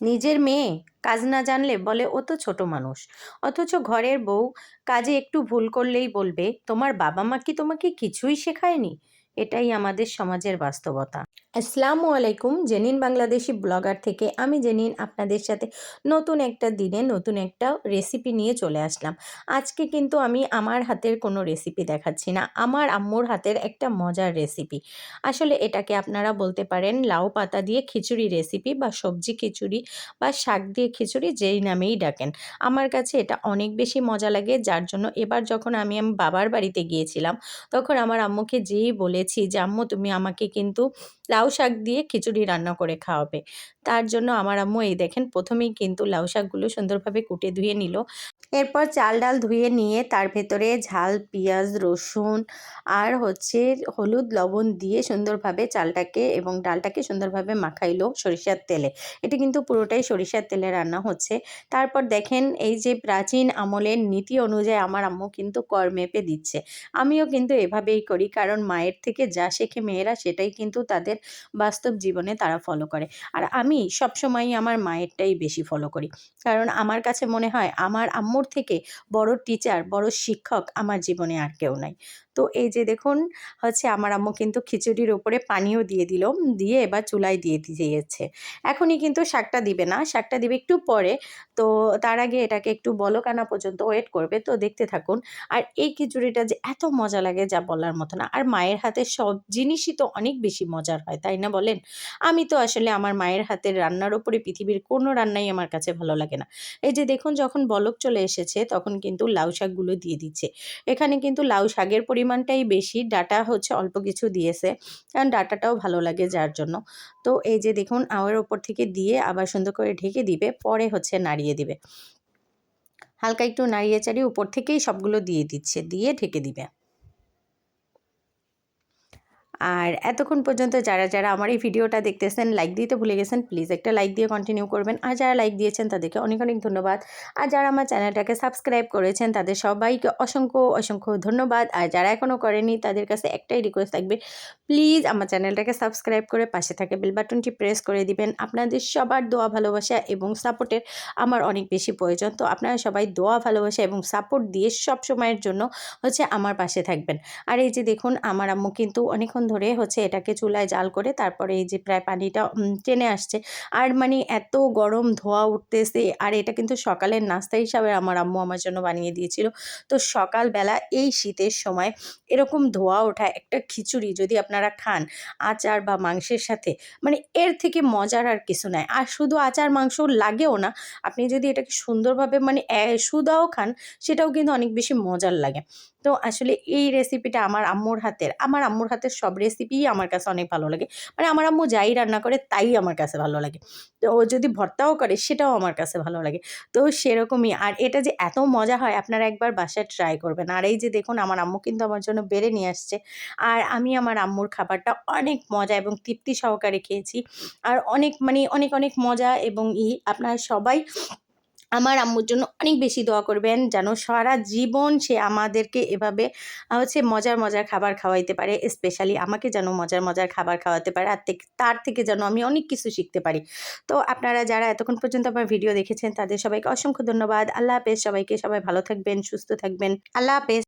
নিজের মেয়ে? কাজ না জানলে বলে, ও তো ছোট মানুষ। অথচ ঘরের বউ কাজে একটু ভুল করলেই বলবে, তোমার বাবা মা কি তোমাকে কিছুই শেখায়নি? এটাই আমাদের সমাজের বাস্তবতা। আসসালামু আলাইকুম, জেনিন বাংলাদেশি ব্লগার থেকে আমি জেনিন আপনাদের সাথে নতুন একটা দিনে নতুন একটা রেসিপি নিয়ে চলে আসলাম। আজকে কিন্তু আমি আমার হাতের কোনো রেসিপি দেখাচ্ছি না, আমার আম্মুর হাতের একটা মজার রেসিপি আসলে এটাকে আপনারা বলতে পারেন লাউ পাতা দিয়ে খিচুড়ি রেসিপি বা সবজি খিচুড়ি বা শাক দিয়ে খিচুড়ি যেই নামেই ডাকেন। আমার কাছে এটা অনেক বেশি মজা লাগে, যার জন্য এবার যখন আমি আমি বাবার বাড়িতে গিয়েছিলাম, তখন আমার আম্মুকে যেই বলেছি যে, আম্মু, তুমি আমাকে কিন্তু লাউ শাক দিয়ে খিচুড়ি রান্না করে খাওয়াবে। তার জন্য আমার আম্মু এই দেখেন, প্রথমেই কিন্তু লাউ শাকগুলো সুন্দরভাবে কুটে ধুয়ে নিল। এরপর চাল ডাল ধুয়ে নিয়ে তার ভেতরে ঝাল, পেঁয়াজ, রসুন আর হচ্ছে হলুদ লবণ দিয়ে সুন্দরভাবে চালটাকে এবং ডালটাকে সুন্দরভাবে মাখাইলো সরিষার তেলে। এটা কিন্তু পুরোটাই সরিষার তেলে রান্না হচ্ছে। তারপর দেখেন এই যে প্রাচীন আমলের নীতি অনুযায়ী আমার আম্মু কিন্তু কর মেপে দিচ্ছে। আমিও কিন্তু এভাবেই করি কারণ মায়ের থেকে যা শেখে মেয়েরা সেটাই কিন্তু তাদের বাস্তব জীবনে তারা ফলো করে। আর আমি সবসময়ই আমার মায়েরটাই বেশি ফলো করি। কারণ আমার কাছে মনে হয় আমার আম্মুর থেকে বড় টিচার বড় শিক্ষক আমার জীবনে আর কেউ নাই। তো এই যে দেখুন, হচ্ছে আমার আম্মু কিন্তু খিচুড়ির ওপরে পানিও দিয়ে দিল, দিয়ে এবার চুলায় দিয়ে দিয়েছে। এখনই কিন্তু শাকটা দিবে না, শাকটা দিবে একটু পরে। তো তার আগে এটাকে একটু বলক আনা পর্যন্ত ওয়েট করবে, তো দেখতে থাকুন। আর এই খিচুড়িটা যে এত মজা লাগে যা বলার মতো না। আর মায়ের হাতের সব জিনিসই তো অনেক বেশি মজার হয়, তাই না বলেন? আমি তো আসলে আমার মায়ের হাতের রান্নার ওপরে পৃথিবীর কোনো রান্নাই আমার কাছে ভালো লাগে না। এই যে দেখুন, যখন বলক চলে এসেছে, তখন কিন্তু লাউ শাকগুলো দিয়ে দিচ্ছে। এখানে কিন্তু লাউ শাকের পরিমাণটাই বেশি, ডাটা হচ্ছে অল্প কিছু দিয়েছে। কারণ ডাটাটাও ভালো লাগে যার জন্য। তো এই যে দেখুন, আওয়ের ওপর থেকে দিয়ে আবার সুন্দর করে ঢেকে দিবে, পরে হচ্ছে নাড়িয়ে দিবে। হালকা একটু নাড়িয়ে চাড়িয়ে উপর থেকেই সবগুলো দিয়ে দিচ্ছে, দিয়ে ঢেকে দিবে। আর এতক্ষণ পর্যন্ত যারা যারা আমার এই ভিডিওটা দেখতেছেন লাইক দিতে ভুলে গেছেন প্লিজ একটা লাইক দিয়ে কন্টিনিউ করবেন। আর যারা লাইক দিয়েছেন, তাদেরকে অনেক অনেক ধন্যবাদ। আর যারা আমার চ্যানেলটাকে সাবস্ক্রাইব করেছেন, তাদের সবাইকে অসংখ্য অসংখ্য ধন্যবাদ। আর যারা এখনও করেনি তাদের কাছে একটাই রিকোয়েস্ট থাকবে প্লিজ আমার চ্যানেলটাকে সাবস্ক্রাইব করে পাশে থাকে বেল বাটনটি প্রেস করে দিবেন। আপনাদের সবার দোয়া, ভালোবাসা এবং সাপোর্টের আমার অনেক বেশি প্রয়োজন। তো আপনারা সবাই দোয়া, ভালোবাসা এবং সাপোর্ট দিয়ে সব সময়ের জন্য হচ্ছে আমার পাশে থাকবেন। আর এই যে দেখুন, আমার আম্মু কিন্তু অনেকক্ষণ ধরে হচ্ছে এটাকে চুলায় জাল করে তারপরে এই যে প্রায় পানিটা টেনে আসছে। আর মানে এত গরম ধোয়া উঠতেছে, আর এটা কিন্তু সকালের নাস্তা হিসাবে আমার আম্মু আমার জন্য বানিয়ে দিয়েছিল। তো সকালবেলা এই শীতের সময় এরকম ধোয়া ওঠা একটা খিচুড়ি যদি আপনারা খান আচার বা মাংসের সাথে মানে এর থেকে মজার আর কিছু নাই। আর শুধু আচার মাংস লাগেও না, আপনি যদি এটাকে সুন্দরভাবে মানে সুদাও খান, সেটাও কিন্তু অনেক বেশি মজার লাগে। তো আসলে এই রেসিপিটা আমার আম্মুর হাতের, আমার আম্মুর হাতের সব রেসিপিই আমার কাছে অনেক ভালো লাগে। মানে আমার আম্মু যাই রান্না করে তাই আমার কাছে ভালো লাগে। তো ও যদি ভর্তাও করে সেটাও আমার কাছে ভালো লাগে। তো সেরকমই আর এটা যে এত মজা হয় আপনারা একবার বাসায় ট্রাই করবেন। আর এই যে দেখুন আমার আম্মু কিন্তু আমার জন্য বেড়ে নিয়ে আসছে। আর আমি আমার আম্মুর খাবারটা অনেক মজা এবং তৃপ্তি সহকারে খেয়েছি। আর অনেক মানে অনেক অনেক মজা এবং ই আপনারা সবাই আমার আম্মুর জন্য অনেক বেশি দোয়া করবেন যেন সারা জীবন সে আমাদেরকে এভাবে হচ্ছে মজার মজার খাবার খাওয়াইতে পারে স্পেশালি আমাকে যেন মজার মজার খাবার খাওয়াতে পারে, আর তার থেকে যেন আমি অনেক কিছু শিখতে পারি। তো আপনারা যারা এতক্ষণ পর্যন্ত আমার ভিডিও দেখেছেন, তাদের সবাইকে অসংখ্য ধন্যবাদ। আল্লাহ হাফেজ, সবাইকে সবাই ভালো থাকবেন, সুস্থ থাকবেন। আল্লাহ হাফেজ।